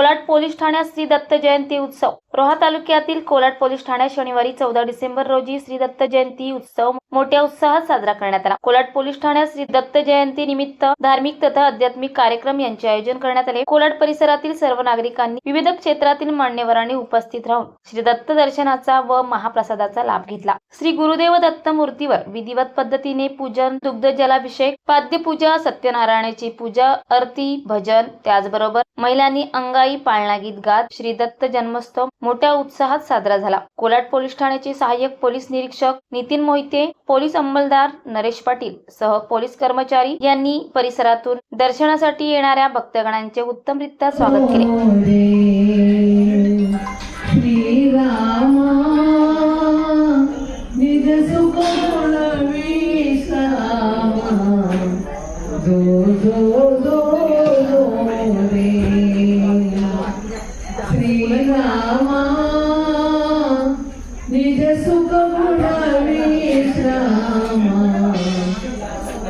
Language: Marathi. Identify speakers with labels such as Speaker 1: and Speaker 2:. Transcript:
Speaker 1: कोलाड पोलीस ठाण्यात श्री दत्त जयंती उत्सव. रोहा तालुक्यातील कोलाड पोलीस ठाण्यात शनिवारी चौदा डिसेंबर रोजी श्री दत्त जयंती उत्सव मोठ्या उत्साहात साजरा करण्यात आला. कोलाड पोलीस ठाण्यात श्री दत्त जयंती निमित्त धार्मिक तथा आध्यात्मिक कार्यक्रम यांचे आयोजन करण्यात आले. कोलाड परिसरातील सर्व नागरिकांनी विविध क्षेत्रातील मान्यवरांनी उपस्थित राहून श्री दत्त दर्शनाचा व महाप्रसादाचा लाभ घेतला. श्री गुरुदेव दत्त मूर्तीवर विधिवत पद्धतीने पूजन दुग्ध जलाभिषेक पाद्यपूजा सत्यनारायणाची पूजा आरती भजन त्याचबरोबर महिलांनी अंगाई पाळणा गीत गात श्री दत्त जन्मोत्सव मोठ्या उत्साहात साजरा झाला. कोलाड पोलीस ठाण्याचे सहाय्यक पोलीस निरीक्षक नितीन मोहिते पोलीस अंमलदार नरेश पाटील सह पोलीस कर्मचारी यांनी परिसरातून दर्शनासाठी येणाऱ्या भक्तगणांचे उत्तमरित्या स्वागत केले.